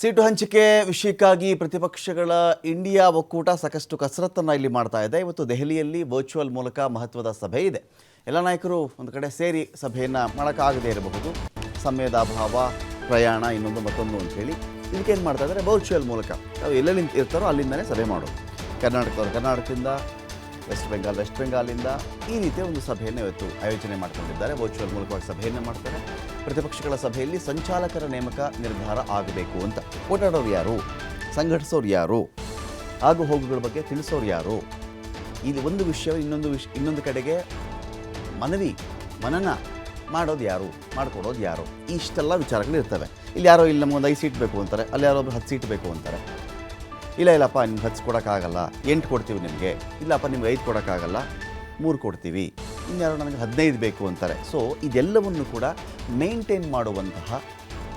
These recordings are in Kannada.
ಸೀಟು ಹಂಚಿಕೆ ವಿಷಯಕ್ಕಾಗಿ ಪ್ರತಿಪಕ್ಷಗಳ ಇಂಡಿಯಾ ಒಕ್ಕೂಟ ಸಾಕಷ್ಟು ಕಸರತ್ತನ್ನು ಇಲ್ಲಿ ಮಾಡ್ತಾ ಇದೆ. ಇವತ್ತು ದೆಹಲಿಯಲ್ಲಿ ವರ್ಚುವಲ್ ಮೂಲಕ ಮಹತ್ವದ ಸಭೆ ಇದೆ. ಎಲ್ಲ ನಾಯಕರು ಒಂದು ಕಡೆ ಸೇರಿ ಸಭೆಯನ್ನು ಮಾಡೋಕ್ಕಾಗದೇ ಇರಬಹುದು. ಸಮಯದ ಅಭಾವ, ಪ್ರಯಾಣ, ಇನ್ನೊಂದು ಮತ್ತೊಂದು ಅಂತೇಳಿ ಇದಕ್ಕೇನು ಮಾಡ್ತಾ ಇದ್ದಾರೆ? ವರ್ಚುವಲ್ ಮೂಲಕ. ನಾವು ಎಲ್ಲೆಲ್ಲಿ ಇರ್ತಾರೋ ಅಲ್ಲಿಂದನೇ ಸಭೆ ಮಾಡೋದು. ಕರ್ನಾಟಕದವರು ಕರ್ನಾಟಕದಿಂದ ವೆಸ್ಟ್ ಬೆಂಗಾಲ್ ವೆಸ್ಟ್ ಬೆಂಗಾಲಿಂದ ಈ ರೀತಿಯ ಒಂದು ಸಭೆಯನ್ನು ಇವತ್ತು ಆಯೋಜನೆ ಮಾಡ್ಕೊಂಡಿದ್ದಾರೆ. ವರ್ಚುವಲ್ ಮೂಲಕವಾಗಿ ಸಭೆಯನ್ನು ಮಾಡ್ತಾರೆ. ಪ್ರತಿಪಕ್ಷಗಳ ಸಭೆಯಲ್ಲಿ ಸಂಚಾಲಕರ ನೇಮಕ ನಿರ್ಧಾರ ಆಗಬೇಕು ಅಂತ. ಓಡಾಡೋರು ಯಾರು? ಸಂಘಟಿಸೋರು ಯಾರು? ಆಗು ಹೋಗುಗಳ ಬಗ್ಗೆ ತಿಳಿಸೋರು ಯಾರು? ಇಲ್ಲಿ ಒಂದು ವಿಷಯ, ಇನ್ನೊಂದು ವಿಷ, ಇನ್ನೊಂದು ಕಡೆಗೆ ಮನವಿ, ಮನನ ಮಾಡೋದು ಯಾರು? ಮಾಡಿಕೊಡೋದು ಯಾರು? ಇಷ್ಟೆಲ್ಲ ವಿಚಾರಗಳು ಇರ್ತವೆ ಇಲ್ಲಿ ಯಾರೋ ಇಲ್ಲಿ ನಮಗೊಂದು ಐದು ಸೀಟ್ ಬೇಕು ಅಂತಾರೆ, ಅಲ್ಲಿ ಯಾರೋ ಒಬ್ರು ಹತ್ತು ಸೀಟ್ ಬೇಕು ಅಂತಾರೆ. ಇಲ್ಲ, ಇಲ್ಲಪ್ಪ, ನಿಮ್ಗೆ ಹತ್ತು ಕೊಡೋಕ್ಕಾಗಲ್ಲ, ಎಂಟು ಕೊಡ್ತೀವಿ ನಿಮಗೆ. ಇಲ್ಲಪ್ಪ, ನಿಮ್ಗೆ ಐದು ಕೊಡೋಕ್ಕಾಗಲ್ಲ, ಮೂರು ಕೊಡ್ತೀವಿ. ಇನ್ಯಾರೋ ನನಗೆ ಹದಿನೈದು ಬೇಕು ಅಂತಾರೆ. ಸೊ ಇದೆಲ್ಲವನ್ನು ಕೂಡ ಮೇಂಟೈನ್ ಮಾಡುವಂತಹ,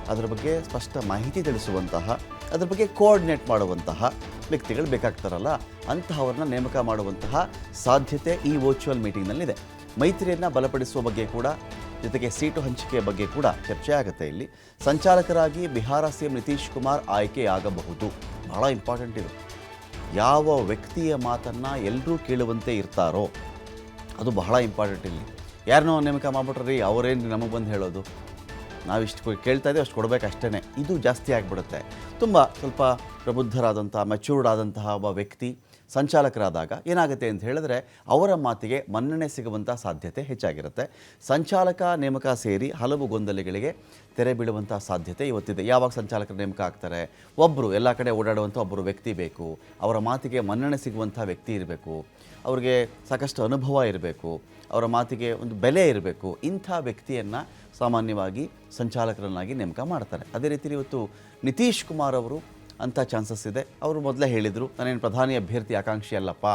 ಅದರ ಬಗ್ಗೆ ಸ್ಪಷ್ಟ ಮಾಹಿತಿ ತಿಳಿಸುವಂತಹ, ಅದರ ಬಗ್ಗೆ ಕೋಆರ್ಡಿನೇಟ್ ಮಾಡುವಂತಹ ವ್ಯಕ್ತಿಗಳು ಬೇಕಾಗ್ತಾರಲ್ಲ, ಅಂತಹವ್ರನ್ನ ನೇಮಕ ಮಾಡುವಂತಹ ಸಾಧ್ಯತೆ ಈ ವರ್ಚುವಲ್ ಮೀಟಿಂಗ್ನಲ್ಲಿದೆ ಮೈತ್ರಿಯನ್ನು ಬಲಪಡಿಸುವ ಬಗ್ಗೆ ಕೂಡ, ಜೊತೆಗೆ ಸೀಟು ಹಂಚಿಕೆಯ ಬಗ್ಗೆ ಕೂಡ ಚರ್ಚೆ ಆಗುತ್ತೆ ಇಲ್ಲಿ. ಸಂಚಾಲಕರಾಗಿ ಬಿಹಾರ ಸಿಎಂ ನಿತೀಶ್ ಕುಮಾರ್ ಆಯ್ಕೆಯಾಗಬಹುದು. ಬಹಳ ಇಂಪಾರ್ಟೆಂಟ್ ಇದು. ಯಾವ ವ್ಯಕ್ತಿಯ ಮಾತನ್ನು ಎಲ್ಲರೂ ಕೇಳುವಂತೆ ಇರ್ತಾರೋ ಅದು ಬಹಳ ಇಂಪಾರ್ಟೆಂಟ್ ಇಲ್ಲಿ. ಯಾರನ್ನೋ ನೇಮಕ ಮಾಡ್ಬಿಟ್ರಿ ಅವರೇನು ನಮಗೆ ಬಂದು ಹೇಳೋದು? ನಾವಿಷ್ಟು ಕೇಳ್ತಾ ಇದ್ದೀವಿ ಅಷ್ಟು ಕೊಡಬೇಕು ಅಷ್ಟೇ ಇದು ಜಾಸ್ತಿ ಆಗಿಬಿಡುತ್ತೆ. ತುಂಬ ಸ್ವಲ್ಪ ಪ್ರಬುದ್ಧರಾದಂಥ ಮೆಚೂರ್ಡ್ ಆದಂತಹ ಒಬ್ಬ ವ್ಯಕ್ತಿ ಸಂಚಾಲಕರಾದಾಗ ಏನಾಗುತ್ತೆ ಅಂತ ಹೇಳಿದ್ರೆ ಅವರ ಮಾತಿಗೆ ಮನ್ನಣೆ ಸಿಗುವಂಥ ಸಾಧ್ಯತೆ ಹೆಚ್ಚಾಗಿರುತ್ತೆ. ಸಂಚಾಲಕ, ನೇಮಕ ಸೇರಿ ಹಲವು ಗೊಂದಲಗಳಿಗೆ ತೆರೆ ಬೀಳುವಂಥ ಸಾಧ್ಯತೆ ಇವತ್ತಿದೆ. ಯಾವಾಗ ಸಂಚಾಲಕರ ನೇಮಕ ಆಗ್ತಾರೆ? ಒಬ್ಬರು ಎಲ್ಲ ಕಡೆ ಓಡಾಡುವಂಥ ಒಬ್ಬರು ವ್ಯಕ್ತಿ ಬೇಕು. ಅವರ ಮಾತಿಗೆ ಮನ್ನಣೆ ಸಿಗುವಂಥ ವ್ಯಕ್ತಿ ಇರಬೇಕು. ಅವ್ರಿಗೆ ಸಾಕಷ್ಟು ಅನುಭವ ಇರಬೇಕು. ಅವರ ಮಾತಿಗೆ ಒಂದು ಬೆಲೆ ಇರಬೇಕು. ಇಂಥ ವ್ಯಕ್ತಿಯನ್ನು ಸಾಮಾನ್ಯವಾಗಿ ಸಂಚಾಲಕರನ್ನಾಗಿ ನೇಮಕ ಮಾಡ್ತಾರೆ. ಅದೇ ರೀತಿ ಇವತ್ತು ನಿತೀಶ್ ಕುಮಾರ್ ಅವರು ಅಂಥ ಚಾನ್ಸಸ್ ಇದೆ. ಅವರು ಮೊದಲೇ ಹೇಳಿದರು, ನಾನೇನು ಪ್ರಧಾನಿ ಅಭ್ಯರ್ಥಿ ಆಕಾಂಕ್ಷಿ ಅಲ್ಲಪ್ಪ.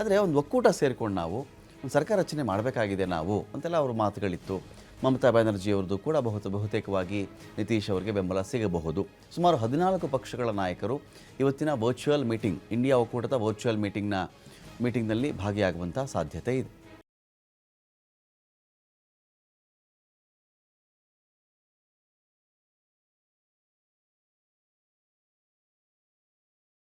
ಆದರೆ ಒಂದು ಒಕ್ಕೂಟ ಸೇರಿಕೊಂಡು ನಾವು ಒಂದು ಸರ್ಕಾರ ರಚನೆ ಮಾಡಬೇಕಾಗಿದೆ ನಾವು ಅಂತೆಲ್ಲ ಅವ್ರ ಮಾತುಗಳಿತ್ತು. ಮಮತಾ ಬ್ಯಾನರ್ಜಿ ಅವ್ರದ್ದು ಕೂಡ ಬಹುತ, ಬಹುತೇಕವಾಗಿ ನಿತೀಶ್ ಅವರಿಗೆ ಬೆಂಬಲ ಸಿಗಬಹುದು. ಸುಮಾರು ಹದಿನಾಲ್ಕು ಪಕ್ಷಗಳ ನಾಯಕರು ಇವತ್ತಿನ ವರ್ಚುವಲ್ ಮೀಟಿಂಗ್ ಇಂಡಿಯಾ ಒಕ್ಕೂಟದ ವರ್ಚುವಲ್ ಮೀಟಿಂಗ್ನ ಮೀಟಿಂಗ್ನಲ್ಲಿ ಭಾಗಿಯಾಗುವಂಥ ಸಾಧ್ಯತೆ ಇದೆ.